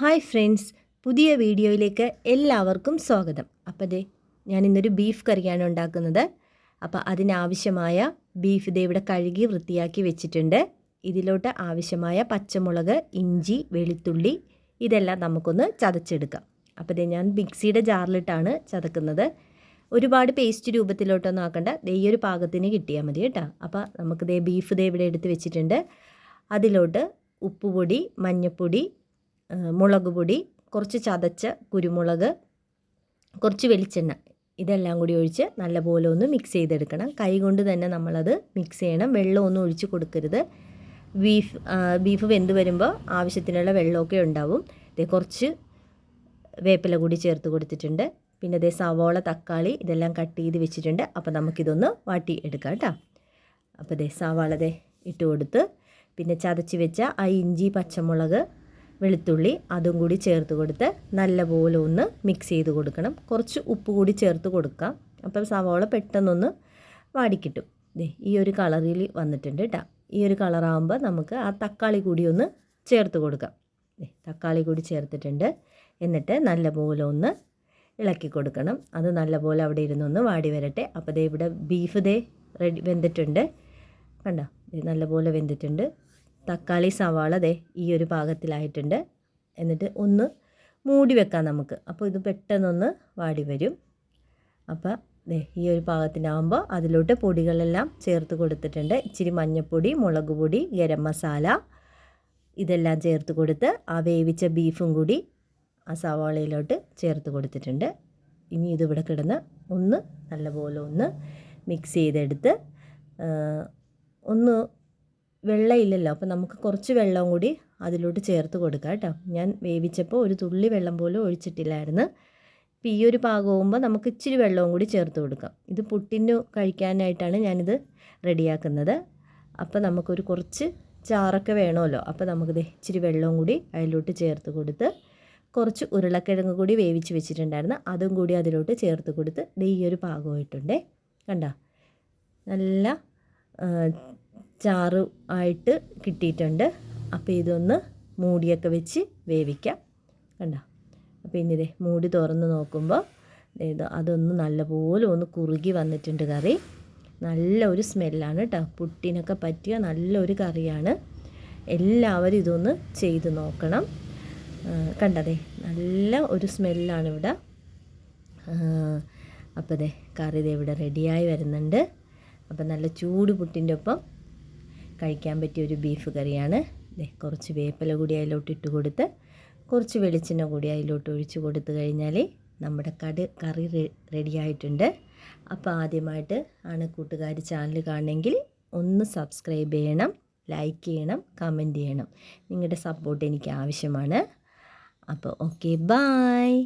Hi friends പുതിയ വീഡിയോയിലേക്ക് എല്ലാവർക്കും സ്വാഗതം. അപ്പോൾ ദേ ഞാൻ ഇന്നൊരു ബീഫ് കറിയാണ് ഉണ്ടാക്കുന്നത്. അപ്പോൾ അതിനാവശ്യമായ ബീഫ് ഇതേ ഇവിടെ കഴുകി വൃത്തിയാക്കി വെച്ചിട്ടുണ്ട്. ഇതിലോട്ട് ആവശ്യമായ പച്ചമുളക് ഇഞ്ചി വെളുത്തുള്ളി ഇതെല്ലാം നമുക്കൊന്ന് ചതച്ചെടുക്കാം. അപ്പോൾ ദേ ഞാൻ മിക്സിയുടെ ജാറിലിട്ടാണ് ചതക്കുന്നത്. ഒരുപാട് പേസ്റ്റ് രൂപത്തിലോട്ടൊന്നും ആക്കണ്ട. ദേ ഈ ഒരു പാകത്തിന് കിട്ടിയാൽ മതി കേട്ടോ. അപ്പോൾ നമുക്ക് ദേ ബീഫ് ദേ ഇവിടെ എടുത്ത് വെച്ചിട്ടുണ്ട്. അതിലോട്ട് ഉപ്പുപൊടി മഞ്ഞൾപ്പൊടി മുളക് പൊടി കുറച്ച് ചതച്ച കുരുമുളക് കുറച്ച് വെളിച്ചെണ്ണ. ഇതെല്ലാം കൂടി ഒഴിച്ച് നല്ലപോലെ ഒന്ന് മിക്സ് ചെയ്തെടുക്കണം. കൈ കൊണ്ട് തന്നെ നമ്മളത് മിക്സ് ചെയ്യണം. വെള്ളമൊന്നും ഒഴിച്ച് കൊടുക്കരുത്. ബീഫ് ബീഫ് വെന്ത് വരുമ്പോൾ ആവശ്യത്തിനുള്ള വെള്ളമൊക്കെ ഉണ്ടാവും. ഇതേ കുറച്ച് വേപ്പില കൂടി ചേർത്ത് കൊടുത്തിട്ടുണ്ട്. പിന്നെ ഇതേ സവോള തക്കാളി ഇതെല്ലാം കട്ട് ചെയ്ത് വെച്ചിട്ടുണ്ട്. അപ്പോൾ നമുക്കിതൊന്ന് വാട്ടി എടുക്കാം കേട്ടോ അപ്പോൾ ഇതേ സവാള ഇട്ട് കൊടുത്ത് പിന്നെ ചതച്ച് വെച്ച ആ ഇഞ്ചി പച്ചമുളക് വെളുത്തുള്ളി അതും കൂടി ചേർത്ത് കൊടുത്ത് നല്ലപോലെ ഒന്ന് മിക്സ് ചെയ്ത് കൊടുക്കണം. കുറച്ച് ഉപ്പ് കൂടി ചേർത്ത് കൊടുക്കാം. അപ്പം സവാള പെട്ടെന്നൊന്ന് വാടിക്കിട്ടും. ഈ ഒരു കളറിൽ വന്നിട്ടുണ്ട് കേട്ടോ ഈ ഒരു കളറാകുമ്പോൾ നമുക്ക് ആ തക്കാളി കൂടി ഒന്ന് ചേർത്ത് കൊടുക്കാം. തക്കാളി കൂടി ചേർത്തിട്ടുണ്ട്. എന്നിട്ട് നല്ലപോലെ ഒന്ന് ഇളക്കി കൊടുക്കണം. അത് നല്ലപോലെ അവിടെ ഇരുന്നൊന്ന് വാടി വരട്ടെ. അപ്പോൾ ദേ ഇവിടെ ബീഫ് ദേ റെഡി വെന്തിട്ടുണ്ട്. കണ്ടോ? നല്ലപോലെ വെന്തിട്ടുണ്ട്. തക്കാളി സവാള ദേ ഈ ഒരു പാകത്തിലായിട്ടുണ്ട്. എന്നിട്ട് ഒന്ന് മൂടി വെക്കാം നമുക്ക്. അപ്പോൾ ഇത് പെട്ടെന്നൊന്ന് വാടി വരും. അപ്പോൾ ദേ ഈ ഒരു പാകത്തിനാകുമ്പോൾ അതിലോട്ട് പൊടികളെല്ലാം ചേർത്ത് കൊടുത്തിട്ടുണ്ട്. ഇച്ചിരി മഞ്ഞൾപ്പൊടി മുളക് പൊടി ഗരം മസാല ഇതെല്ലാം ചേർത്ത് കൊടുത്ത് ആ വേവിച്ച ബീഫും കൂടി ആ സവാളയിലോട്ട് ചേർത്ത് കൊടുത്തിട്ടുണ്ട്. ഇനി ഇതിവിടെ കിടന്ന് ഒന്ന് നല്ലപോലെ ഒന്ന് മിക്സ് ചെയ്തെടുത്ത് ഒന്ന് വെള്ളമില്ലല്ലോ അപ്പോൾ നമുക്ക് കുറച്ച് വെള്ളവും കൂടി അതിലോട്ട് ചേർത്ത് കൊടുക്കുക കേട്ടോ. ഞാൻ വേവിച്ചപ്പോൾ ഒരു തുള്ളി വെള്ളം പോലും ഒഴിച്ചിട്ടില്ലായിരുന്നു. അപ്പോൾ ഈ ഒരു പാകമാകുമ്പോൾ നമുക്ക് ഇച്ചിരി വെള്ളവും കൂടി ചേർത്ത് കൊടുക്കാം. ഇത് പുട്ടിന് കഴിക്കാനായിട്ടാണ് ഞാനിത് റെഡിയാക്കുന്നത്. അപ്പോൾ നമുക്കൊരു കുറച്ച് ചാറൊക്കെ വേണമല്ലോ. അപ്പോൾ നമുക്കിത് ഇച്ചിരി വെള്ളവും കൂടി അതിലോട്ട് ചേർത്ത് കൊടുത്ത് കുറച്ച് ഉരുളക്കിഴങ്ങ് കൂടി വേവിച്ച് വെച്ചിട്ടുണ്ടായിരുന്നു. അതും കൂടി അതിലോട്ട് ചേർത്ത് കൊടുത്ത് ഈ ഒരു പാകമായിട്ടുണ്ടേ. കണ്ട? നല്ല ചാറ് ആയിട്ട് കിട്ടിയിട്ടുണ്ട്. അപ്പോൾ ഇതൊന്ന് മൂടിയൊക്കെ വെച്ച് വേവിക്കാം. കണ്ട? അപ്പോൾ ഇനി ഇതേ മൂടി തുറന്ന് നോക്കുമ്പോൾ ഇത് അതൊന്ന് നല്ലപോലെ ഒന്ന് കുറുകി വന്നിട്ടുണ്ട് കറി. നല്ല ഒരു സ്മെല്ലാണ് കേട്ടോ പുട്ടിനൊക്കെ പറ്റിയ നല്ലൊരു കറിയാണ്. എല്ലാവരും ഇതൊന്ന് ചെയ്ത് നോക്കണം. കണ്ടതേ? നല്ല ഒരു സ്മെല്ലാണ് ഇവിടെ. അപ്പോൾ അതെ കറി ഇവിടെ റെഡിയായി വരുന്നുണ്ട്. അപ്പം നല്ല ചൂട് പുട്ടിന്റെ ഒപ്പം കഴിക്കാൻ പറ്റിയ ഒരു ബീഫ് കറിയാണ്. കുറച്ച് വേപ്പില കൂടി അതിലോട്ട് ഇട്ട് കൊടുത്ത് കുറച്ച് വെളിച്ചെണ്ണ കൂടി അതിലോട്ട് ഒഴിച്ച് കൊടുത്തു കഴിഞ്ഞാൽ നമ്മുടെ കട് കറി റെഡിയായിട്ടുണ്ട് അപ്പോൾ ആദ്യമായിട്ട് ആണ് കൂട്ടുകാർ ചാനൽ കാണണമെങ്കിൽ ഒന്ന് സബ്സ്ക്രൈബ് ചെയ്യണം ലൈക്ക് ചെയ്യണം കമന്റ് ചെയ്യണം. നിങ്ങളുടെ സപ്പോർട്ട് എനിക്ക് ആവശ്യമാണ്. അപ്പോൾ ഓക്കെ ബായ്